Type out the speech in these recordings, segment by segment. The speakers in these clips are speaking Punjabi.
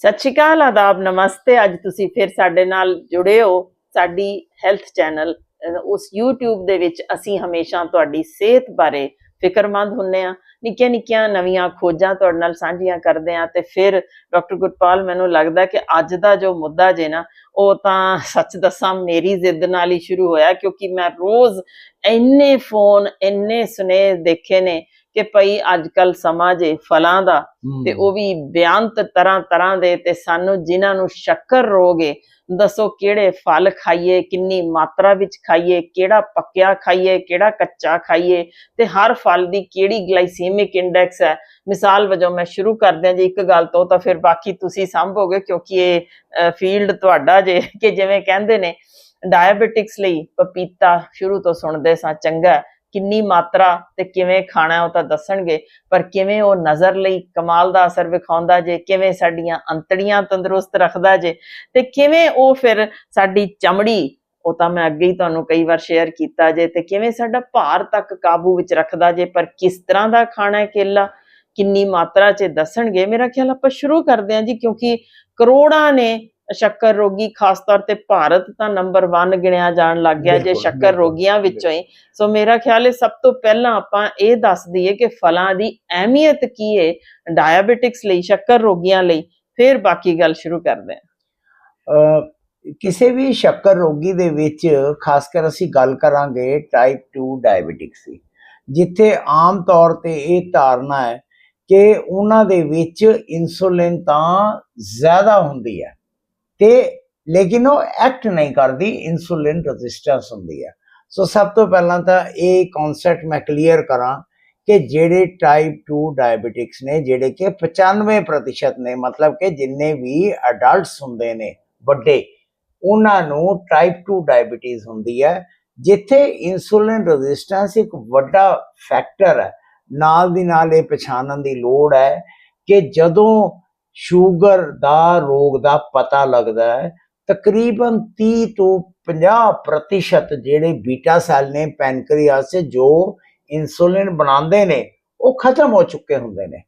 ਸਤਿ ਸ਼੍ਰੀ ਅਕਾਲ, ਆਦਾਬ, ਨਮਸਤੇ। ਅੱਜ ਤੁਸੀਂ ਫਿਰ ਸਾਡੇ ਨਾਲ ਜੁੜੇ ਹੋ ਸਾਡੀ ਹੈਲਥ ਚੈਨਲ। ਉਸ YouTube ਦੇ ਵਿੱਚ ਅਸੀਂ ਹਮੇਸ਼ਾ ਤੁਹਾਡੀ ਸਿਹਤ ਬਾਰੇ ਫਿਕਰਮੰਦ ਹੁੰਨੇ ਆ ਨਿੱਕੀਆਂ ਨਿੱਕੀਆਂ ਨਵੀਆਂ ਖੋਜਾਂ ਤੁਹਾਡੇ ਨਾਲ ਸਾਂਝੀਆਂ ਕਰਦੇ ਆ ਤੇ ਫਿਰ ਡਾਕਟਰ ਗੁਰਪਾਲ, ਮੈਨੂੰ ਲੱਗਦਾ ਕਿ ਅੱਜ ਦਾ ਜੋ ਮੁੱਦਾ ਜੇ ਨਾ, ਉਹ ਤਾਂ ਸੱਚ ਦੱਸਾਂ ਮੇਰੀ ਜ਼ਿੱਦ ਨਾਲ ਹੀ ਸ਼ੁਰੂ ਹੋਇਆ, ਕਿਉਂਕਿ ਮੈਂ ਰੋਜ਼ ਇੰਨੇ ਫੋਨ, ਇੰਨੇ ਸੁਨੇਹੇ ਦੇਖੇ ਨੇ ਕਿ ਭਈ ਅੱਜ ਕੱਲ ਸਮਾਂ ਜੇ ਫਲਾਂ ਦਾ ਤੇ ਉਹ ਵੀ ਬਿਆੰਤ ਤਰ੍ਹਾਂ ਤਰ੍ਹਾਂ ਦੇ ਤੇ ਸਾਨੂੰ ਜਿਨ੍ਹਾਂ ਨੂੰ ਸ਼ੱਕਰ ਰੋਗ ਏ ਦੱਸੋ ਕਿਹੜੇ ਫਲ ਖਾਈਏ ਕਿੰਨੀ ਮਾਤਰਾ ਵਿੱਚ ਖਾਈਏ ਕਿਹੜਾ ਪੱਕਿਆ ਖਾਈਏ ਕਿਹੜਾ ਕੱਚਾ ਖਾਈਏ ਤੇ ਹਰ ਫਲ ਦੀ ਕਿਹੜੀ ਗਲਾਈਸੀਮਿਕ ਇੰਡੈਕਸ ਹੈ ਮਿਸਾਲ ਵਜੋਂ ਮੈਂ ਸ਼ੁਰੂ ਕਰਦਿਆਂ ਜੀ ਇੱਕ ਗੱਲ ਤੋਂ ਤਾਂ ਫਿਰ ਬਾਕੀ ਤੁਸੀਂ ਸੰਭੋਗੇ ਕਿਉਂਕਿ ਇਹ ਫੀਲਡ ਤੁਹਾਡਾ ਜੇ ਕਿ ਜਿਵੇਂ ਕਹਿੰਦੇ ਨੇ ਡਾਇਬੀਟਿਕਸ ਲਈ ਪਪੀਤਾ ਸ਼ੁਰੂ ਤੋਂ ਸੁਣਦੇ ਸਾਂ ਚੰਗਾ ਹੈ। ਕਿੰਨੀ ਮਾਤਰਾ ਤੇ ਕਿਵੇਂ ਖਾਣਾ ਉਹ ਤਾਂ ਦੱਸਣਗੇ, ਪਰ ਕਿਵੇਂ ਉਹ ਨਜ਼ਰ ਲਈ ਕਮਾਲ ਦਾ ਅਸਰ ਵਿਖਾਉਂਦਾ ਜੇ, ਕਿਵੇਂ ਸਾਡੀਆਂ ਅੰਤੜੀਆਂ ਤੰਦਰੁਸਤ ਰੱਖਦਾ ਜੇ, ਤੇ ਕਿਵੇਂ ਉਹ ਫਿਰ ਸਾਡੀ ਚਮੜੀ, ਉਹ ਤਾਂ ਮੈਂ ਅੱਗੇ ਹੀ ਤੁਹਾਨੂੰ ਕਈ ਵਾਰ ਸ਼ੇਅਰ ਕੀਤਾ ਜੇ, ਤੇ ਕਿਵੇਂ ਸਾਡਾ ਭਾਰ ਤੱਕ ਕਾਬੂ ਵਿੱਚ ਰੱਖਦਾ ਜੇ, ਪਰ ਕਿਸ ਤਰ੍ਹਾਂ ਦਾ ਖਾਣਾ ਹੈ ਕੇਲਾ, ਕਿੰਨੀ ਮਾਤਰਾ 'ਚ ਦੱਸਣਗੇ? ਮੇਰਾ ਖਿਆਲ ਆਪਾਂ ਸ਼ੁਰੂ ਕਰਦੇ ਹਾਂ ਜੀ, ਕਿਉਂਕਿ ਕਰੋੜਾਂ ਨੇ ਸ਼ੱਕਰ ਰੋਗੀ ਖਾਸ ਤੌਰ ਤੇ ਭਾਰਤ ਤਾਂ ਨੰਬਰ 1 ਗਿਣਿਆ ਜਾਣ ਲੱਗ ਗਿਆ ਜੇ ਸ਼ੱਕਰ ਰੋਗੀਆਂ ਵਿੱਚੋਂ ਹੀ। ਸੋ ਮੇਰਾ ਖਿਆਲ ਹੈ ਸਭ ਤੋਂ ਪਹਿਲਾਂ ਆਪਾਂ ਇਹ ਦੱਸ ਦਈਏ ਕਿ ਫਲਾਂ ਦੀ ਅਹਿਮੀਅਤ ਕੀ ਹੈ ਡਾਇਬੀਟਿਕਸ ਲਈ ਸ਼ੱਕਰ ਰੋਗੀਆਂ ਲਈ। ਫਿਰ ਬਾਕੀ ਗੱਲ ਸ਼ੁਰੂ ਕਰਦੇ ਹਾਂ। ਕਿਸੇ ਵੀ ਸ਼ੱਕਰ ਰੋਗੀ ਦੇ ਵਿੱਚ ਖਾਸ ਕਰ ਅਸੀਂ ਗੱਲ ਕਰਾਂਗੇ ਟਾਈਪ 2 ਡਾਇਬੀਟਿਕਸ ਦੀ ਜਿੱਥੇ ਆਮ ਤੌਰ ਤੇ ਇਹ ਧਾਰਨਾ ਹੈ ਕਿ ਉਹਨਾਂ ਦੇ ਵਿੱਚ ਇਨਸੂਲਿਨ ਤਾਂ ਜ਼ਿਆਦਾ ਹੁੰਦੀ ਹੈ। ਤੇ ਲੇਕਿਨ ਉਹ ਐਕਟ ਨਹੀਂ ਕਰਦੀ ਇਨਸੂਲਿਨ ਰੈਜ਼ਿਸਟੈਂਸ ਹੁੰਦੀ ਹੈ। ਸੋ ਸਭ ਤੋਂ ਪਹਿਲਾਂ ਤਾਂ ਇਹ ਕਨਸੈਪਟ ਮੈਂ ਕਲੀਅਰ ਕਰਾਂ ਕਿ ਜਿਹੜੇ ਟਾਈਪ 2 ਡਾਇਬੀਟਿਕਸ ਨੇ, ਜਿਹੜੇ ਕਿ 95% ਨੇ, ਮਤਲਬ ਕਿ ਜਿੰਨੇ ਵੀ ਅਡਲਟਸ ਹੁੰਦੇ ਨੇ, ਵੱਡੇ, ਉਹਨਾਂ ਨੂੰ ਟਾਈਪ 2 ਡਾਇਬੀਟੀਜ਼ ਹੁੰਦੀ ਹੈ, ਜਿੱਥੇ ਇਨਸੂਲਿਨ ਰੈਜ਼ਿਸਟੈਂਸ ਇੱਕ ਵੱਡਾ ਫੈਕਟਰ ਹੈ। ਨਾਲ ਦੀ ਨਾਲ ਇਹ ਪਛਾਣਨ ਦੀ ਲੋੜ ਹੈ ਕਿ ਜਦੋਂ ਸ਼ੂਗਰ ਦਾ ਰੋਗ ਦਾ ਪਤਾ ਲੱਗਦਾ ਹੈ। ਤਕਰੀਬਨ 30 ਤੋਂ 50% ਜਿਹੜੇ ਬੀਟਾ ਸੈੱਲ ਨੇ ਪੈਨਕ੍ਰੀਆਸ ਜੋ ਇਨਸੂਲਿਨ ਬਣਾਉਂਦੇ ਨੇ ਉਹ ਖਤਮ ਹੋ ਚੁੱਕੇ ਹੁੰਦੇ ਨੇ।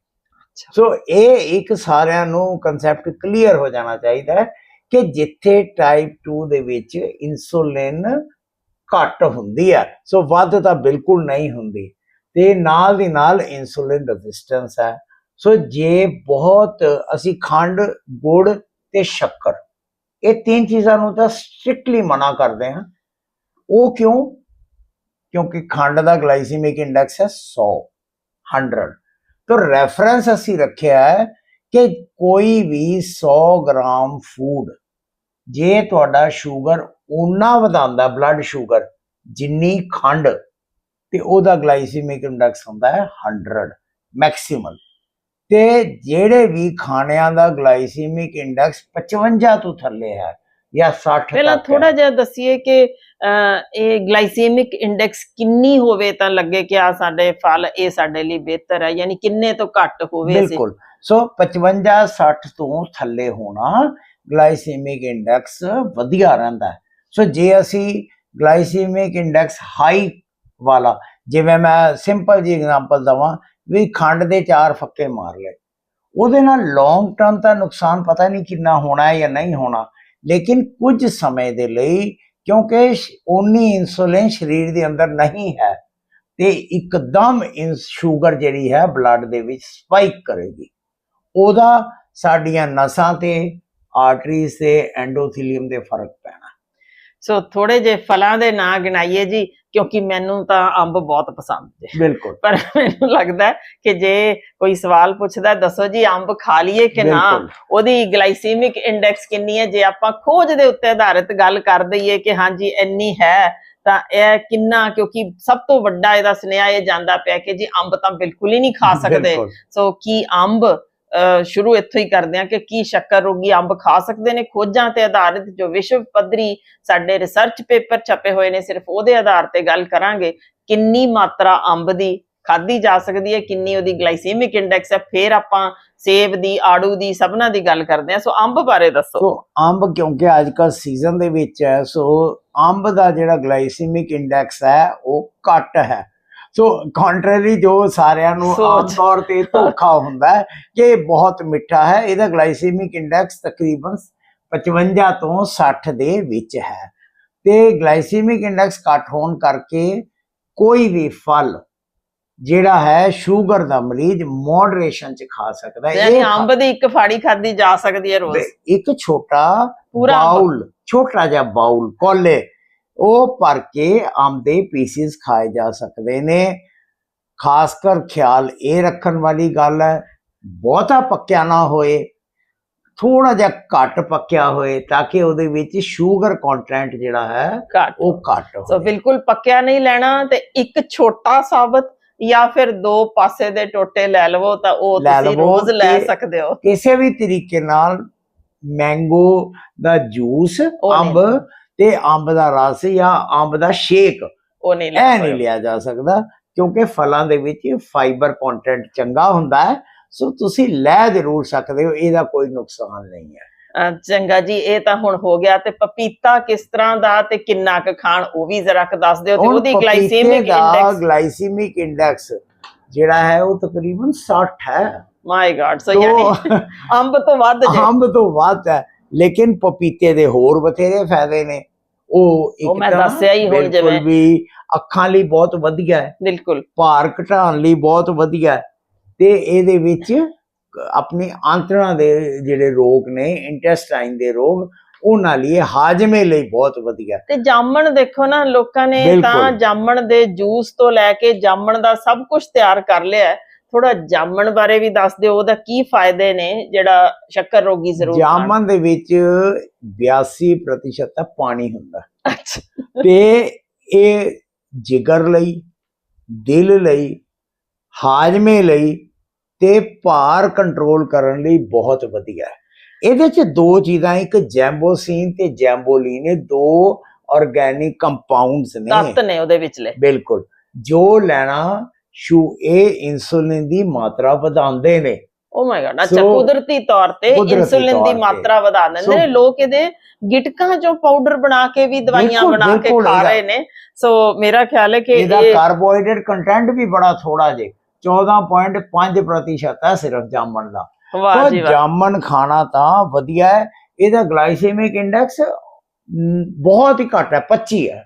ਸੋ ਇਹ ਇੱਕ ਸਾਰਿਆਂ ਨੂੰ ਕਨਸੈਪਟ ਕਲੀਅਰ ਹੋ ਜਾਣਾ ਚਾਹੀਦਾ ਹੈ ਕਿ ਜਿੱਥੇ ਟਾਈਪ 2 ਦੇ ਵਿੱਚ ਇਨਸੂਲਿਨ ਘੱਟ ਹੁੰਦੀ ਹੈ ਸੋ ਵੱਧ ਤਾਂ ਬਿਲਕੁਲ ਨਹੀਂ ਹੁੰਦੀ। ਤੇ ਨਾਲ ਦੀ ਨਾਲ ਇਨਸੂਲਿਨ ਰੈਜ਼ਿਸਟੈਂਸ ਹੈ। ਸੋ ਜੇ ਬਹੁਤ ਅਸੀਂ ਖੰਡ, ਗੁੜ ਤੇ ਸ਼ੱਕਰ, ਇਹ ਤਿੰਨ ਚੀਜ਼ਾਂ ਨੂੰ ਤਾਂ ਸਟ੍ਰਿਕਟਲੀ ਮਨਾ ਕਰਦੇ ਹਾਂ। ਉਹ ਕਿਉਂ? ਕਿਉਂਕਿ ਖੰਡ ਦਾ ਗਲਾਈਸੀਮਿਕ ਇੰਡੈਕਸ ਹੈ 100 100 ਤਾਂ ਰੈਫਰੈਂਸ ਅਸੀਂ ਰੱਖਿਆ ਹੈ ਕਿ ਕੋਈ ਵੀ 100 ਗ੍ਰਾਮ ਫੂਡ ਜੇ ਤੁਹਾਡਾ ਸ਼ੂਗਰ ਉਨਾ ਵਧਾਉਂਦਾ ਬਲੱਡ ਸ਼ੂਗਰ ਜਿੰਨੀ ਖੰਡ, ਤੇ ਉਹਦਾ ਗਲਾਈਸੀਮਿਕ ਇੰਡੈਕਸ ਹੁੰਦਾ ਹੈ 100 ਮੈਕਸਿਮਲ ਤੇ ਜਿਹੜੇ ਵੀ ਖਾਣਿਆਂ ਦਾ ਗਲਾਈਸੀਮਿਕ ਇੰਡੈਕਸ 55 ਤੋਂ ਥੱਲੇ ਹੈ ਜਾਂ 60 ਪਹਿਲਾਂ। ਥੋੜਾ ਜਿਹਾ ਦੱਸੀਏ ਕਿ ਇਹ ਗਲਾਈਸੀਮਿਕ ਇੰਡੈਕਸ ਕਿੰਨੀ ਹੋਵੇ ਤਾਂ ਲੱਗੇ ਕਿ ਆ ਸਾਡੇ ਫਲ ਇਹ ਸਾਡੇ ਲਈ ਬਿਹਤਰ ਹੈ ਯਾਨੀ ਕਿੰਨੇ ਤੋਂ ਘੱਟ ਹੋਵੇ ਬਿਲਕੁਲ। ਸੋ 55 60 ਤੋਂ ਥੱਲੇ ਹੋਣਾ ਗਲਾਈਸੀਮਿਕ ਇੰਡੈਕਸ ਵਧੀਆ ਰਹਿੰਦਾ ਸੋ ਜੇ ਅਸੀਂ ਗਲਾਈਸੀਮਿਕ ਇੰਡੈਕਸ ਹਾਈ ਵਾਲਾ ਜਿਵੇਂ ਮੈਂ ਸਿੰਪਲ ਜੀ ਐਗਜ਼ਾਮਪਲ ਦਵਾਂ ਵੀ ਖੰਡ ਦੇ ਚਾਰ ਫੱਕੇ ਮਾਰ ਲਏ। ਉਹਦੇ ਨਾਲ ਲੌਂਗ ਟਰਮ ਦਾ ਨੁਕਸਾਨ ਪਤਾ ਨਹੀਂ ਕਿੰਨਾ ਹੋਣਾ ਹੈ ਜਾਂ ਨਹੀਂ ਹੋਣਾ, ਲੇਕਿਨ ਕੁਝ ਸਮੇਂ ਦੇ ਲਈ ਕਿਉਂਕਿ ਉਨੀ ਇਨਸੂਲਿਨ ਸਰੀਰ ਦੇ ਅੰਦਰ ਨਹੀਂ ਹੈ, ਤੇ ਇੱਕਦਮ ਇਨ ਸ਼ੂਗਰ ਜਿਹੜੀ ਹੈ ਬਲੱਡ ਦੇ ਵਿੱਚ ਸਪਾਈਕ ਕਰੇਗੀ। ਉਹਦਾ ਸਾਡੀਆਂ ਨਸਾਂ ਤੇ ਆਰਟਰੀਜ਼ ਤੇ ਐਂਡੋਥੀਲੀਅਮ ਦੇ ਫ਼ਰਕ ਪੈ ਸੋ ਥੋੜੇ ਜੇ ਫਲਾਂ ਦੇ ਨਾਂ ਗਿਣਾਈਏ ਜੀ ਕਿਉਂਕਿ ਮੈਨੂੰ ਤਾਂ ਅੰਬ ਬਹੁਤ ਪਸੰਦ ਹੈ ਬਿਲਕੁਲ। ਪਰ ਮੈਨੂੰ ਲੱਗਦਾ ਕਿ ਜੇ ਕੋਈ ਸਵਾਲ ਪੁੱਛਦਾ ਦੱਸੋ ਜੀ ਅੰਬ ਖਾ ਲਈਏ ਕਿ ਨਾ? ਉਹਦੀ ਗਲਾਈਸੀਮਿਕ ਇੰਡੈਕਸ ਕਿੰਨੀ ਹੈ? ਜੇ ਆਪਾਂ ਖੋਜ ਦੇ ਉੱਤੇ ਆਧਾਰਿਤ ਗੱਲ ਕਰ ਦਈਏ ਕਿ ਹਾਂਜੀ ਇੰਨੀ ਹੈ ਤਾਂ ਇਹ ਕਿੰਨਾ? ਕਿਉਂਕਿ ਸਭ ਤੋਂ ਵੱਡਾ ਇਹਦਾ ਸੁਨੇਹਾ ਇਹ ਜਾਂਦਾ ਪਿਆ ਕਿ ਜੀ ਅੰਬ ਤਾਂ ਬਿਲਕੁਲ ਹੀ ਨਹੀਂ ਖਾ ਸਕਦੇ। ਸੋ ਕੀ ਅੰਬ ਸ਼ੁਰੂ ਇੱਥੋਂ ਹੀ ਕਰਦੇ ਹਾਂ ਕਿ ਕੀ ਸ਼ੱਕਰ ਰੋਗੀ ਅੰਬ ਖਾ ਸਕਦੇ ਨੇ, ਖੋਜਾਂ ਤੇ ਆਧਾਰਿਤ ਜੋ ਵਿਸ਼ਵ ਪੱਧਰੀ ਸਾਡੇ ਰਿਸਰਚ ਪੇਪਰ ਛਪੇ ਹੋਏ ਨੇ, ਸਿਰਫ ਉਹਦੇ ਆਧਾਰ ਤੇ ਗੱਲ ਕਰਾਂਗੇ ਕਿੰਨੀ ਮਾਤਰਾ ਅੰਬ ਦੀ ਖਾਧੀ ਜਾ ਸਕਦੀ ਹੈ, ਕਿੰਨੀ ਉਹਦੀ ਗਲਾਈਸੀਮਿਕ ਇੰਡੈਕਸ ਹੈ, ਫਿਰ ਆਪਾਂ ਸੇਬ ਦੀ, ਆੜੂ ਦੀ, ਸਭਨਾ ਦੀ ਗੱਲ ਕਰਦੇ ਹਾਂ। ਸੋ ਅੰਬ ਬਾਰੇ ਦੱਸੋ। ਸੋ ਅੰਬ ਕਿਉਂਕਿ ਅੱਜ ਕੱਲ ਸੀਜ਼ਨ ਦੇ ਵਿੱਚ ਹੈ, ਸੋ ਅੰਬ ਦਾ ਜਿਹੜਾ ਗਲਾਈਸੀਮਿਕ ਇੰਡੈਕਸ ਹੈ, ਉਹ ਘੱਟ ਹੈ। ਸੋ ਕੰਟਰਰੀ ਜੋ ਸਾਰਿਆਂ ਨੂੰ। ਆਮ ਤੌਰ ਤੇ ਧੋਖਾ ਹੁੰਦਾ ਹੈ ਕਿ ਇਹ ਬਹੁਤ ਮਿੱਠਾ ਹੈ ਇਹਦਾ ਗਲਾਈਸੀਮਿਕ ਇੰਡੈਕਸ ਤਕਰੀਬਨ 55 ਤੋਂ 60 ਦੇ ਵਿੱਚ ਹੈ ਤੇ ਗਲਾਈਸੀਮਿਕ ਇੰਡੈਕਸ ਘੱਟ ਹੋਣ ਕਰਕੇ ਕੋਈ ਵੀ ਫਲ ਜਿਹੜਾ ਹੈ ਸ਼ੂਗਰ ਦਾ ਮਰੀਜ਼ ਮੋਡਰੇਸ਼ਨ ਚ ਖਾ ਸਕਦਾ ਹੈ ਯਾਨੀ ਇਹ ਅੰਬ ਦੀ ਇੱਕ ਫਾੜੀ ਖਾਦੀ ਜਾ ਸਕਦੀ ਹੈ ਰੋਜ਼ ਇੱਕ ਛੋਟਾ। ਬਾਉਲ ਛੋਟਾ ਜਿਹਾ ਬਾਉਲ ਕੋਲੇ ਉਹ ਭਰ ਕੇ ਅੰਬ ਦੇ ਪੀਸਿਸ ਖਾਏ ਜਾ ਸਕਦੇ ਨੇ। ਖਾਸ ਕਰ ਖਿਆਲ ਇਹ ਰੱਖਣ ਵਾਲੀ ਗੱਲ ਹੈ ਬਹੁਤਾ ਪੱਕਿਆ ਨਾ ਹੋਏ ਥੋੜਾ ਜਿਹਾ ਘੱਟ ਪੱਕਿਆ ਹੋਏ ਤਾਂ ਕਿ ਉਹਦੇ ਵਿੱਚ ਸ਼ੂਗਰ ਕੰਟੈਂਟ ਜਿਹੜਾ ਹੈ ਉਹ ਘੱਟ ਸੋ ਹੋਵੇ। ਬਿਲਕੁਲ ਪੱਕਿਆ ਨਹੀਂ ਲੈਣਾ ਤੇ ਇੱਕ ਛੋਟਾ ਸਾਬਤ ਜਾਂ ਫਿਰ ਦੋ ਪਾਸੇ ਦੇ ਟੋਟੇ ਲੈ ਲਵੋ ਤਾਂ ਉਹ ਤੁਸੀਂ ਰੋਜ਼ ਲੈ ਸਕਦੇ ਹੋ। ਕਿਸੇ ਵੀ ਤਰੀਕੇ ਨਾਲ ਮੈਂਗੋ ਦਾ ਜੂਸ ਅੰਬ ਤੇ ਅੰਬ ਦਾ ਰਸ ਜਾਂ ਅੰਬ ਦਾ ਸ਼ੇਕ ਉਹ ਨਹੀਂ ਲੈ ਇਹ ਨਹੀਂ ਲਿਆ ਜਾ ਸਕਦਾ ਕਿਉਂਕਿ ਫਲਾਂ ਦੇ ਵਿੱਚ ਫਾਈਬਰ ਕੰਟੈਂਟ ਚੰਗਾ ਹੁੰਦਾ ਹੈ ਸੋ ਤੁਸੀਂ ਲੈ ਜ਼ਰੂਰ ਸਕਦੇ ਹੋ ਇਹਦਾ ਕੋਈ ਨੁਕਸਾਨ ਨਹੀਂ ਹੈ। ਚੰਗਾ ਜੀ ਇਹ ਤਾਂ ਹੁਣ ਹੋ ਗਿਆ ਤੇ ਪਪੀਤਾ ਕਿਸ ਤਰ੍ਹਾਂ ਦਾ ਤੇ ਕਿੰਨਾ ਕੁ ਖਾਣ ਉਹ ਵੀ ਜ਼ਰਾ ਕੁ ਦੱਸ ਦਿਓ ਤੇ ਉਹਦੀ ਗਲਾਈਸੈਮਿਕ ਇੰਡੈਕਸ ਗਲਾਈਸੀਮਿਕ ਇੰਡੈਕਸ ਜਿਹੜਾ ਹੈ ਉਹ ਤਕਰੀਬਨ 60 ਹੈ। ਮਾਈ ਗॉड ਸੋ ਯਾਨੀ ਅੰਬ ਤੋਂ ਵੱਧ ਜੇ। ਅੰਬ ਤੋਂ ਵੱਧ ਹੈ ਲੇਕਿਨ ਪਪੀਤੇ ਦੇ ਹੋਰ ਬਥੇਰੇ ਫਾਇਦੇ ਨੇ। ਉਹ ਇੱਕ ਉਹ ਮੈਂ ਦੱਸਿਆ ਹੀ ਹੁਣ ਬਿਲਕੁਲ ਜਿਵੇਂ। ਵੀ ਅੱਖਾਂ ਲਈ ਬਹੁਤ ਵਧੀਆ ਹੈ ਬਿਲਕੁਲ ਭਾਰ ਘਟਾਉਣ ਲਈ ਬਹੁਤ ਵਧੀਆ ਹੈ ਤੇ ਇਹਦੇ ਵਿੱਚ ਆਪਣੀ ਆਂਤੜਾਂ ਦੇ ਜਿਹੜੇ ਰੋਗ ਨੇ ਇੰਟੈਸਟਾਈਨ ਦੇ ਰੋਗ ਉਹਨਾਂ ਲਈ ਹਾਜ਼ਮੇ ਲਈ ਬਹੁਤ ਵਧੀਆ। ਤੇ ਜਾਮਣ ਦੇਖੋ ਨਾ ਲੋਕਾਂ ਨੇ। ਤਾਂ ਜਾਮਣ ਦੇ ਜੂਸ ਤੋਂ ਲੈ ਕੇ ਜਾਮਣ ਦਾ ਸਭ ਕੁਝ ਤਿਆਰ ਕਰ ਲਿਆ ਥੋੜਾ ਜਾਮਣ ਬਾਰੇ ਵੀ ਦੱਸ ਦਿਓ ਉਹਦਾ ਕੀ ਫਾਇਦੇ ਨੇ ਜਿਹੜਾ ਸ਼ੱਕਰ ਰੋਗੀ ਜ਼ਰੂਰ। ਜਾਮਨ ਦੇ ਵਿੱਚ 82% ਤਾਂ ਪਾਣੀ ਹੁੰਦਾ। ਤੇ ਇਹ ਜਿਗਰ ਲਈ ਦਿਲ ਲਈ ਹਾਜ਼ਮੇ ਲਈ ਤੇ ਭਾਰ ਕੰਟਰੋਲ ਕਰਨ ਲਈ ਬਹੁਤ ਵਧੀਆ ਹੈ। ਇਹਦੇ ਚ ਦੋ ਚੀਜ਼ਾਂ ਇੱਕ ਜੈਂਬੋਸੀਨ ਤੇ ਜੈਂਬੋਲੀਨ ਇਹ ਦੋ ਆਰਗੈਨਿਕ ਕੰਪਾਊਂਡਸ ਨੇ। ਤੱਤ ਨੇ ਉਹਦੇ ਵਿਚਲੇ। ਬਿਲਕੁਲ। ਜੋ ਲੈਣਾ ਸ਼ੂ ਇਹ ਇਨਸੂਲਿਨ ਦੀ ਮਾਤਰਾ ਵਧਾਉਂਦੇ ਨੇ। ਓ ਮਾਈ ਗॉड ਅੱਛਾ ਕੁਦਰਤੀ ਤੌਰ ਤੇ ਇਨਸੂਲਿਨ ਦੀ। ਮਾਤਰਾ ਵਧਾ ਦਿੰਦੇ ਨੇ ਲੋਕ ਇਹਦੇ ਗਿਟਕਾਂ ਚੋਂ ਪਾਊਡਰ ਬਣਾ ਕੇ ਵੀ ਦਵਾਈਆਂ ਬਣਾ ਕੇ ਖਾ ਰਹੇ ਨੇ। ਸੋ ਮੇਰਾ ਖਿਆਲ ਹੈ ਕਿ ਇਹਦਾ ਇਹ ਕਾਰਬੋਹਾਈਡਰੇਟ ਕੰਟੈਂਟ ਵੀ ਬੜਾ ਥੋੜਾ ਜੇ। 14.5% ਹੈ ਸਿਰਫ ਜਾਮਣ ਦਾ। ਵਾਹ ਜੀ ਵਾਹ। ਜਾਮਨ ਖਾਣਾ ਤਾਂ ਵਧੀਆ ਹੈ। ਇਹਦਾ ਗਲਾਈਸੈਮਿਕ ਇੰਡੈਕਸ ਬਹੁਤ ਹੀ ਘੱਟ ਹੈ 25 ਹੈ।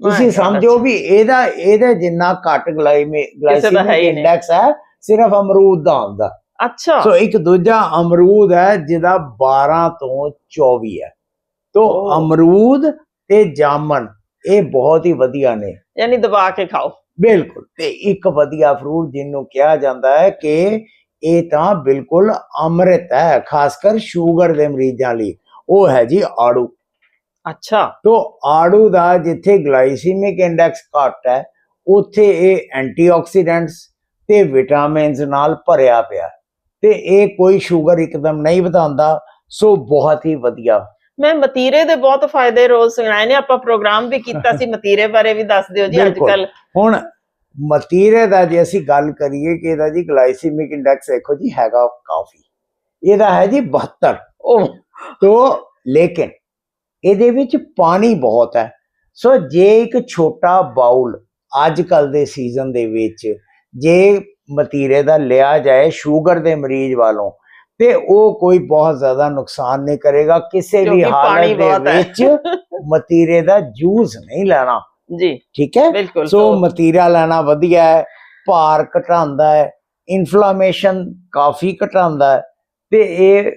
ਤੁਸੀਂ ਸਮਝੋ ਵੀ ਇਹਦਾ ਇਹਦੇ ਜਿੰਨਾ ਘੱਟ ਗਲਾਈਮੇ ਗਲਾਈਸੈਮਿਕ। ਇੰਡੈਕਸ ਹੈ ਸਿਰਫ ਅਮਰੂਦ ਦਾ ਹੁੰਦਾ। ਅੱਛਾ। ਸੋ ਇੱਕ ਦੂਜਾ ਅਮਰੂਦ ਹੈ ਜਿਹਦਾ 12 ਤੋਂ 24 ਹੈ। ਤੋ। ਅਮਰੂਦ ਤੇ ਜਾਮਨ ਇਹ ਬਹੁਤ ਹੀ ਵਧੀਆ ਨੇ। ਯਾਨੀ ਦਬਾ ਕੇ ਖਾਓ। ਬਿਲਕੁਲ। ਤੇ ਇੱਕ ਵਧੀਆ ਫਰੂਟ ਜਿਹਨੂੰ ਕਿਹਾ ਜਾਂਦਾ ਹੈ ਕਿ ਇਹ ਤਾਂ ਬਿਲਕੁਲ ਅੰਮ੍ਰਿਤ ਹੈ ਖਾਸ ਕਰ ਸ਼ੂਗਰ ਦੇ ਮਰੀਜ਼ਾਂ ਲਈ। ਉਹ ਹੈ ਜੀ ਆੜੂ। ਅੱਛਾ। ਤੋ ਆੜੂ ਦਾ ਜਿੱਥੇ ਗਲਾਈਸੀਮਿਕ ਇੰਡੈਕਸ ਘੱਟ ਹੈ ਉੱਥੇ ਇਹ ਐਂਟੀਆਕਸੀਡੈਂਟਸ ਤੇ ਵਿਟਾਮਿਨਸ ਨਾਲ ਭਰਿਆ ਪਿਆ। ਤੇ ਇਹ ਕੋਈ ਸ਼ੂਗਰ ਇੱਕਦਮ ਨਹੀਂ ਵਧਾਉਂਦਾ ਸੋ ਬਹੁਤ ਹੀ ਵਧੀਆ। ਮੈਂ ਮਤੀਰੇ ਦੇ ਬਹੁਤ ਫਾਇਦੇ ਰੋਜ਼ ਸੁਣਾਏ ਨੇ ਆਪਾਂ ਪ੍ਰੋਗਰਾਮ ਵੀ ਕੀਤਾ ਸੀ ਮਤੀਰੇ ਬਾਰੇ ਵੀ ਦੱਸ ਦਿਓ ਜੀ ਅੱਜ। ਕੱਲ ਹੁਣ ਮਤੀਰੇ ਦਾ ਜੇ ਅਸੀਂ ਗੱਲ ਕਰੀਏ ਕਿ ਇਹਦਾ ਜੀ ਗਲਾਈਸੀਮਿਕ ਇੰਡੈਕਸ ਦੇਖੋ ਜੀ ਹੈਗਾ ਕਾਫੀ। ਇਹਦਾ ਹੈ ਜੀ 72 ਉਹ ਤੋ ਲੇਕਿਨ ਇਹਦੇ ਵਿੱਚ ਪਾਣੀ ਬਹੁਤ ਹੈ। ਸੋ ਜੇ ਇੱਕ ਛੋਟਾ ਬਾਉਲ ਅੱਜ ਕੱਲ ਦੇ ਸੀਜ਼ਨ ਦੇ ਵਿੱਚ ਜੇ ਮਤੀਰੇ ਦਾ ਲਿਆ ਜਾਏ ਸ਼ੂਗਰ ਦੇ ਮਰੀਜ਼ ਵਾਲੋਂ ਤੇ ਉਹ ਕੋਈ ਬਹੁਤ ਜ਼ਿਆਦਾ ਨੁਕਸਾਨ ਨਹੀਂ ਕਰੇਗਾ। ਕਿਸੇ ਵੀ ਹਾਲਤ ਦੇ। ਵਿੱਚ ਮਤੀਰੇ ਦਾ ਜੂਸ ਨਹੀਂ ਲੈਣਾ। ਜੀ। ਠੀਕ ਹੈ? ਸੋ ਮਤੀਰਾ ਲੈਣਾ ਵਧੀਆ ਹੈ ਭਾਰ ਘਟਾਉਂਦਾ ਹੈ ਇਨਫਲੇਮੇਸ਼ਨ ਕਾਫੀ ਘਟਾਉਂਦਾ ਹੈ ਤੇ ਇਹ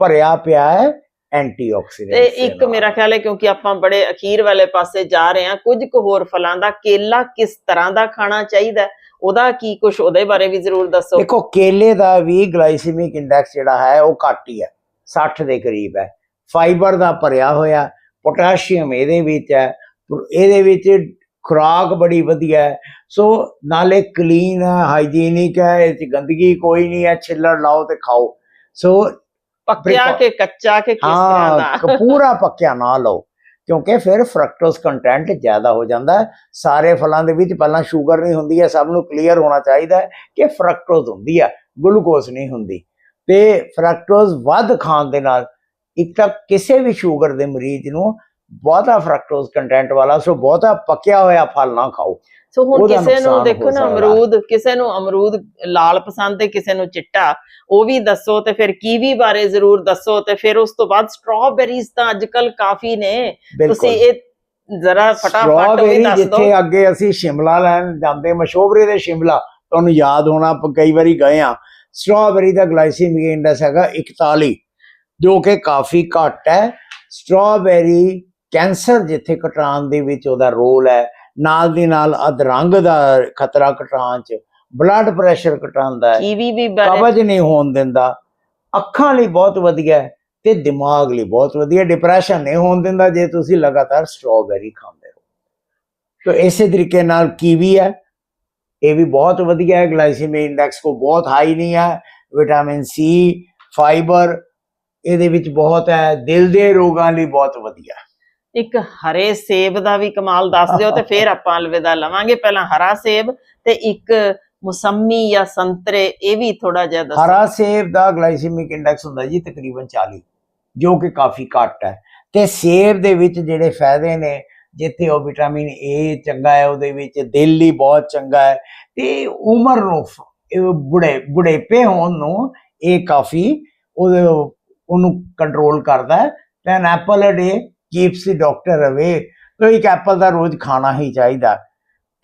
ਭਰਿਆ ਪਿਆ ਹੈ। ਐਂਟੀਆਕਸੀਡੈਂਟ ਤੇ ਇੱਕ ਮੇਰਾ ਖਿਆਲ ਹੈ ਕਿਉਂਕਿ ਆਪਾਂ ਬੜੇ ਅਖੀਰ ਵਾਲੇ ਪਾਸੇ ਜਾ ਰਹੇ ਹਾਂ ਕੁਝ ਕੁ ਹੋਰ ਫਲਾਂ ਦਾ ਕੇਲਾ ਕਿਸ ਤਰ੍ਹਾਂ ਦਾ ਖਾਣਾ ਚਾਹੀਦਾ? ਉਹਦਾ ਕੀ ਕੁਝ ਉਹਦੇ ਬਾਰੇ ਵੀ ਜ਼ਰੂਰ ਦੱਸੋ। ਦੇਖੋ ਕੇਲੇ ਦਾ ਵੀ ਗਲਾਈਸੀਮਿਕ ਇੰਡੈਕਸ ਜਿਹੜਾ ਹੈ ਉਹ ਘੱਟ ਹੀ ਹੈ 60 ਦੇ ਕਰੀਬ ਹੈ। ਫਾਈਬਰ ਦਾ ਭਰਿਆ ਹੋਇਆ ਪੋਟਾਸ਼ੀਅਮ ਇਹਦੇ ਵਿੱਚ ਹੈ ਇਹਦੇ ਵਿੱਚ ਖੁਰਾਕ ਬੜੀ ਵਧੀਆ ਹੈ। ਸੋ ਨਾਲੇ ਕਲੀਨ ਹੈ ਹਾਈਜੀਨਿਕ ਹੈ ਇਹ 'ਚ ਗੰਦਗੀ ਕੋਈ ਨਹੀਂ ਹੈ ਛਿੱਲੜ ਲਾਓ ਤੇ ਖਾਓ। ਸੋ ਪੱਕਿਆ। ਕਿ ਕੱਚਾ ਕਿ ਕਿਸ ਤਰ੍ਹਾਂ ਦਾ? ਪੂਰਾ ਪੱਕਿਆ ਨਾ ਲਓ ਕਿਉਂਕਿ ਫਿਰ ਫਰਕਟੋਜ਼ ਕੰਟੈਂਟ ਜ਼ਿਆਦਾ ਹੋ ਜਾਂਦਾ ਹੈ। ਸਾਰੇ ਫਲਾਂ ਦੇ ਵਿੱਚ ਪਹਿਲਾਂ ਸ਼ੂਗਰ ਨਹੀਂ ਹੁੰਦੀ ਹੈ ਸਭ ਨੂੰ ਕਲੀਅਰ ਹੋਣਾ ਚਾਹੀਦਾ ਹੈ ਕਿ ਫਰਕਟੋਜ਼ ਹੁੰਦੀ ਹੈ ਗਲੂਕੋਜ਼ ਨਹੀਂ ਹੁੰਦੀ। ਤੇ ਫਰਕਟੋਜ਼ ਵੱਧ ਖਾਣ ਦੇ ਨਾਲ ਇੱਕ ਤਾਂ ਕਿਸੇ ਵੀ ਸ਼ੂਗਰ ਦੇ ਮਰੀਜ਼ ਨੂੰ ਬਹੁਤਾ ਫਰਕਟੋਜ਼ ਕੰਟੈਂਟ ਵਾਲਾ ਸੋ ਬਹੁਤਾ ਪੱਕਿਆ ਹੋਇਆ ਫਲ ਨਾ ਖਾਓ। ਸੋ ਹੁਣ ਕਿਸੇ ਨੂੰ ਦੇਖੋ ਨਾ। ਅਮਰੂਦ ਕਿਸੇ ਨੂੰ ਅਮਰੂਦ ਲਾਲ ਪਸੰਦ ਹੈ ਕਿਸੇ ਨੂੰ ਚਿੱਟਾ ਉਹ ਵੀ ਦੱਸੋ ਤੇ ਫਿਰ ਕੀਵੀ ਬਾਰੇ ਜ਼ਰੂਰ ਦੱਸੋ ਤੇ ਫਿਰ ਉਸ ਤੋਂ ਬਾਅਦ ਸਟ੍ਰਾਬੇਰੀਜ਼ ਤਾਂ ਅੱਜਕੱਲ ਕਾਫੀ ਨੇ। ਤੁਸੀਂ ਇਹ ਜ਼ਰਾ ਫਟਾਫਟ ਵੀ ਦੱਸ ਦਿਓ। ਜਿੱਥੇ ਅੱਗੇ ਅਸੀਂ ਸ਼ਿਮਲਾ ਲੈਣ ਜਾਂਦੇ ਮਸ਼ਹੂਰੇ ਦੇ ਸ਼ਿਮਲਾ ਤੁਹਾਨੂੰ ਯਾਦ ਹੋਣਾ ਕਈ ਵਾਰੀ ਗਏ ਆ ਸਟ੍ਰਾਬੇਰੀ ਦਾ ਗਲਾਈਸੀਮਿਕ ਇੰਡੈਕਸ ਹੈਗਾ 41 ਜੋ ਕਿ ਕਾਫੀ ਘੱਟ ਹੈ। ਸਟ੍ਰਾਬੇਰੀ ਕੈਂਸਰ ਜਿੱਥੇ ਘਟਾਉਣ ਦੇ ਵਿੱਚ ਉਹਦਾ ਰੋਲ ਹੈ ਨਾਲ ਦੀ ਨਾਲ ਅਧਰੰਗ ਦਾ ਖਤਰਾ ਘਟਾਉਣ ਚ ਬਲੱਡ ਪ੍ਰੈਸ਼ਰ ਘਟਾਉਂਦਾ ਹੈ। ਕੀਵੀ ਵੀ ਕਬਜ਼ ਨਹੀਂ ਹੋਣ ਦਿੰਦਾ। ਅੱਖਾਂ ਲਈ ਬਹੁਤ ਵਧੀਆ ਹੈ ਤੇ ਦਿਮਾਗ ਲਈ ਬਹੁਤ ਵਧੀਆ ਡਿਪਰੈਸ਼ਨ ਨਹੀਂ ਹੋਣ ਦਿੰਦਾ ਜੇ ਤੁਸੀਂ ਲਗਾਤਾਰ ਸਟ੍ਰਾਬੇਰੀ ਖਾਂਦੇ ਹੋ ਤਾਂ ਇਸੇ ਤਰੀਕੇ ਨਾਲ ਕੀਵੀ ਹੈ ਇਹ ਵੀ ਬਹੁਤ ਵਧੀਆ ਹੈ। ਗਲਾਈਸੀਮਿਕ ਇੰਡੈਕਸ ਕੋ ਬਹੁਤ ਹਾਈ ਨਹੀਂ ਹੈ। ਵਿਟਾਮਿਨ ਸੀ ਫਾਈਬਰ ਇਹਦੇ ਵਿੱਚ ਬਹੁਤ ਹੈ। ਦਿਲ ਦੇ ਰੋਗਾਂ ਲਈ ਬਹੁਤ ਵਧੀਆ ਹੈ। ਇੱਕ ਹਰੇ ਸੇਬ ਦਾ ਵੀ ਕਮਾਲ ਦੱਸ ਦਿਓ ਤੇ ਫਿਰ ਆਪਾਂ ਅਲਵਿਦਾ ਲਵਾਂਗੇ। ਪਹਿਲਾਂ ਹਰਾ ਸੇਬ ਤੇ ਇੱਕ ਮੁਸੰਮੀ ਜਾਂ ਸੰਤਰੇ, ਇਹ ਵੀ ਥੋੜਾ ਜਿਹਾ ਦੱਸੋ। ਹਰਾ ਸੇਬ ਦਾ ਗਲਾਈਸੀਮਿਕ ਇੰਡੈਕਸ ਹੁੰਦਾ ਜੀ ਤਕਰੀਬਨ 40 ਜੋ ਕਿ ਕਾਫੀ ਘੱਟ ਹੈ। ਤੇ ਸੇਬ ਦੇ ਵਿੱਚ ਜਿਹੜੇ ਫਾਇਦੇ ਨੇ, ਜਿੱਥੇ ਉਹ ਵਿਟਾਮਿਨ ਏ ਚੰਗਾ ਹੈ, ਉਹਦੇ ਵਿੱਚ ਦਿਲ ਲਈ ਬਹੁਤ ਚੰਗਾ ਹੈ। ਤੇ ਉਮਰ ਨੂੰ ਬੁੜੇ, ਬੁਢੇਪੇ ਹੋਣ ਨੂੰ ਇਹ ਕਾਫੀ ਉਹਨੂੰ ਕੰਟਰੋਲ ਕਰਦਾ ਹੈ। An apple a day keeps the doctor away ਤਾਂ ਇੱਕ ਐਪਲ ਦਾ ਰੋਜ਼ ਖਾਣਾ ਹੀ ਚਾਹੀਦਾ।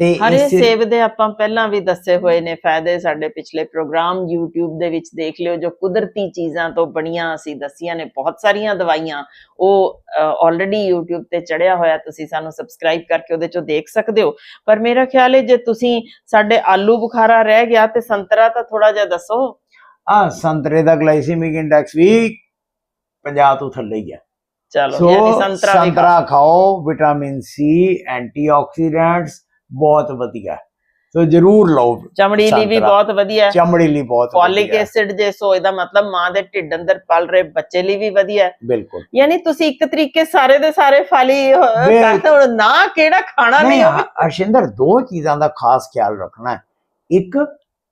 ਤੇ ਹਰੇ ਇਸ ਸੇਬ ਦੇ ਆਪਾਂ ਪਹਿਲਾਂ ਵੀ ਦੱਸੇ ਹੋਏ ਨੇ ਫਾਇਦੇ ਸਾਡੇ ਪਿਛਲੇ ਪ੍ਰੋਗਰਾਮ YouTube ਦੇ ਵਿੱਚ ਦੇਖ ਲਿਓ ਜੋ ਕੁਦਰਤੀ ਚੀਜ਼ਾਂ ਤੋਂ ਬਣੀਆਂ ਅਸੀਂ ਦੱਸੀਆਂ ਨੇ ਬਹੁਤ ਸਾਰੀਆਂ ਦਵਾਈਆਂ। ਉਹ ਆਲਰੇਡੀ YouTube ਤੇ ਚੜਿਆ ਹੋਇਆ ਤੁਸੀਂ ਸਾਨੂੰ ਸਬਸਕ੍ਰਾਈਬ ਕਰਕੇ ਉਹਦੇ ਚੋਂ ਦੇਖ ਸਕਦੇ ਹੋ। ਪਰ ਮੇਰਾ ਖਿਆਲ ਹੈ ਜੇ ਤੁਸੀਂ ਸਾਡੇ ਆਲੂ ਬੁਖਾਰਾ ਰਹਿ ਗਿਆ ਤੇ ਸੰਤਰਾ ਤਾਂ ਥੋੜਾ ਜਿਹਾ ਦੱਸੋ। ਆ ਸੰਤਰੇ ਦਾ ਗਲਾਈਸੀਮਿਕ ਇੰਡੈਕਸ ਵੀ 50 ਤੋਂ ਥੱਲੇ ਹੀ ਹੈ ਚਲੋ ਯਾਨੀ ਸੰਤਰਾ ਵੀ ਸੰਤਰਾ ਖਾਓ ਵਿਟਾਮਿਨ ਸੀ ਐਂਟੀਆਕਸੀਡੈਂਟਸ ਬਹੁਤ ਵਧੀਆ। ਸੋ ਜਰੂਰ ਲਓ ਚਮੜੀ ਲਈ ਵੀ। ਬਹੁਤ ਵਧੀਆ ਹੈ ਚਮੜੀ ਲਈ ਬਹੁਤ ਫੋਲਿਕ। ਐਸਿਡ ਜੇ ਸੋ ਇਹਦਾ ਮਤਲਬ ਮਾਂ ਦੇ ਢਿੱਡ ਅੰਦਰ ਪਲ ਰਹੇ ਬੱਚੇ ਲਈ ਵੀ ਵਧੀਆ ਹੈ ਬਿਲਕੁਲ ਯਾਨੀ ਤੁਸੀਂ ਇੱਕ ਤਰੀਕੇ ਸਾਰੇ ਦੇ ਸਾਰੇ ਫਲ ਹੀ ਅਹ, ਬਿਲਕੁਲ। ਕਰਦੇ ਹੋ ਨਾ ਕਿਹੜਾ ਖਾਣਾ ਨਹੀਂ ਅਰਸ਼ਿੰਦਰ ਦੋ ਚੀਜ਼ਾਂ ਦਾ ਖਾਸ ਖਿਆਲ ਰੱਖਣਾ ਹੈ ਇੱਕ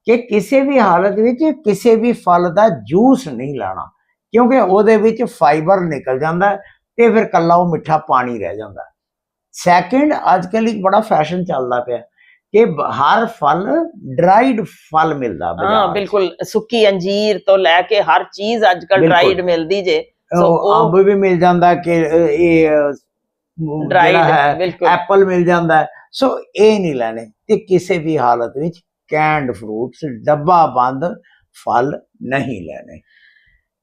ਕਿ ਕਿਸੇ ਵੀ ਹਾਲਤ ਵਿੱਚ ਕਿਸੇ ਵੀ ਫਲ ਦਾ ਜੂਸ ਨਹੀਂ ਲੈਣਾ ਕਿਉਂਕਿ ਉਹਦੇ ਵਿੱਚ ਫਾਈਬਰ ਨਿਕਲ ਜਾਂਦਾ ਤੇ ਫਿਰ ਕੱਲਾ ਉਹ ਮਿੱਠਾ ਪਾਣੀ ਰਹਿ ਜਾਂਦਾ ਸੈਕਿੰਡ ਅੱਜ ਕੱਲ੍ਹ ਇੱਕ ਬੜਾ ਫੈਸ਼ਨ ਚੱਲਦਾ ਪਿਆ ਕਿ ਹਰ ਫਲ ਡਰਾਈਡ ਫਲ ਮਿਲਦਾ ਬਾਜ਼ਾਰ ਹਾਂ। ਬਿਲਕੁਲ ਸੁੱਕੀ ਅੰਜੀਰ ਤੋਂ ਲੈ ਕੇ ਹਰ ਚੀਜ਼ ਅੱਜ ਕੱਲ ਬਿਲਕੁਲ। ਡਰਾਈਡ ਮਿਲਦੀ ਜੇ ਸੋ ਉਹ ਅੰਬ ਵੀ ਮਿਲ ਜਾਂਦਾ ਕਿ ਇਹ ਡਰਾਈਡ ਹੈ ਬਿਲਕੁਲ ਐਪਲ ਮਿਲ ਜਾਂਦਾ। ਸੋ ਇਹ ਨਹੀਂ ਲੈਣੇ ਤੇ ਕਿਸੇ ਵੀ ਹਾਲਤ ਵਿੱਚ ਕੈਂਡ ਫਰੂਟਸ ਡੱਬਾ ਬੰਦ ਫਲ ਨਹੀਂ ਲੈਣੇ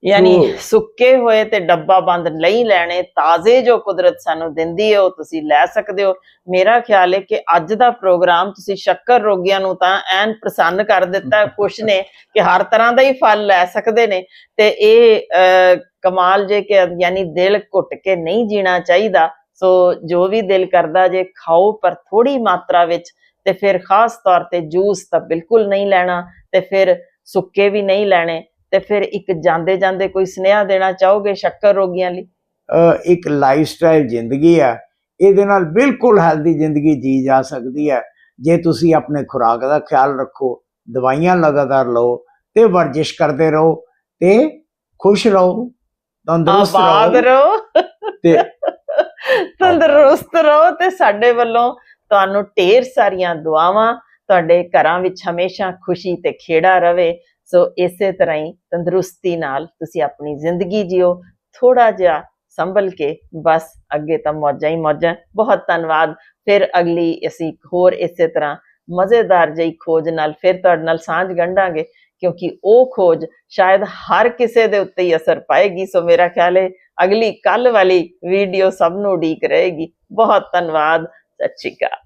ਯਾਨੀ ਸੁੱਕੇ ਹੋਏ ਤੇ ਡੱਬਾ ਬੰਦ ਨਹੀਂ ਲੈਣੇ ਤਾਜ਼ੇ ਜੋ ਕੁਦਰਤ ਸਾਨੂੰ ਦਿੰਦੀ ਹੈ ਉਹ ਤੁਸੀਂ ਲੈ ਸਕਦੇ ਹੋ। ਮੇਰਾ ਖਿਆਲ ਹੈ ਕਿ ਅੱਜ ਦਾ ਪ੍ਰੋਗਰਾਮ ਤੁਸੀਂ ਸ਼ੱਕਰ ਰੋਗੀਆਂ ਨੂੰ ਤਾਂ ਐਨ ਪ੍ਰਸੰਨ ਕਰ ਦਿੱਤਾ ਖੁਸ਼ ਨੇ ਕਿ ਹਰ ਤਰ੍ਹਾਂ ਦਾ ਹੀ ਫਲ ਲੈ ਸਕਦੇ ਨੇ। ਤੇ ਇਹ ਕਮਾਲ ਜੇ ਕਿ ਯਾਨੀ ਦਿਲ ਘੁੱਟ ਕੇ ਨਹੀਂ ਜੀਣਾ ਚਾਹੀਦਾ ਸੋ ਜੋ ਵੀ ਦਿਲ ਕਰਦਾ ਜੇ ਖਾਓ ਪਰ ਥੋੜੀ ਮਾਤਰਾ ਵਿੱਚ ਤੇ ਫਿਰ ਖਾਸ ਤੌਰ ਤੇ ਜੂਸ ਤਾਂ ਬਿਲਕੁਲ ਨਹੀਂ ਲੈਣਾ ਤੇ ਫਿਰ ਸੁੱਕੇ ਵੀ ਨਹੀਂ ਲੈਣੇ। ਤੇ ਫਿਰ ਇੱਕ ਜਾਂਦੇ ਜਾਂਦੇ ਕੋਈ ਸੁਨੇਹਾ ਦੇਣਾ ਚਾਹੋਗੇ ਸ਼ੱਕਰ ਰੋਗੀਆਂ ਲਈ? ਇੱਕ ਲਾਈਫ ਸਟਾਈਲ ਜ਼ਿੰਦਗੀ ਹੈ ਇਹਦੇ ਨਾਲ ਬਿਲਕੁਲ ਹੈਲਦੀ ਜ਼ਿੰਦਗੀ ਜੀ ਜਾ ਸਕਦੀ ਹੈ। ਜੇ ਤੁਸੀਂ ਆਪਣੇ ਖੁਰਾਕ ਦਾ ਖਿਆਲ ਰੱਖੋ ਦਵਾਈਆਂ ਲਗਾਤਾਰ ਲਓ ਤੇ ਵਰਜਿਸ਼ ਕਰਦੇ ਰਹੋ ਤੇ ਖੁਸ਼ ਰਹੋ ਤੰਦਰੁਸਤ ਰਹੋ। ਰਹੋ। ਤੇ ਤੰਦਰੁਸਤ ਰਹੋ ਤੇ ਸਾਡੇ ਵੱਲੋਂ ਤੁਹਾਨੂੰ ਢੇਰ ਸਾਰੀਆਂ ਦੁਆਵਾਂ ਤੁਹਾਡੇ ਘਰਾਂ ਵਿੱਚ ਹਮੇਸ਼ਾ ਖੁਸ਼ੀ ਤੇ ਖੇੜਾ ਰਵੇ। ਸੋ ਇਸੇ ਤਰ੍ਹਾਂ ਹੀ ਤੰਦਰੁਸਤੀ ਨਾਲ ਤੁਸੀਂ ਆਪਣੀ ਜ਼ਿੰਦਗੀ ਜਿਓ ਥੋੜਾ ਜਿਹਾ ਸੰਭਲ ਕੇ ਬਸ ਅੱਗੇ ਤਾਂ ਮੌਜਾਂ ਹੀ ਮੌਜਾਂ। ਬਹੁਤ ਧੰਨਵਾਦ। ਫਿਰ ਅਗਲੀ ਅਸੀਂ ਹੋਰ ਇਸੇ ਤਰ੍ਹਾਂ ਮਜ਼ੇਦਾਰ ਜਿਹੀ ਖੋਜ ਨਾਲ ਫਿਰ ਤੁਹਾਡੇ ਨਾਲ ਸਾਂਝ ਗੰਢਾਂਗੇ, ਕਿਉਂਕਿ ਉਹ ਖੋਜ ਸ਼ਾਇਦ ਹਰ ਕਿਸੇ ਦੇ ਉੱਤੇ ਹੀ ਅਸਰ ਪਾਏਗੀ। ਸੋ ਮੇਰਾ ਖਿਆਲ ਹੈ ਅਗਲੀ ਕੱਲ ਵਾਲੀ ਵੀਡੀਓ ਸਭ ਨੂੰ ਉਡੀਕ ਰਹੇਗੀ। ਬਹੁਤ ਧੰਨਵਾਦ। ਸਤਿ ਸ਼੍ਰੀ ਅਕਾਲ।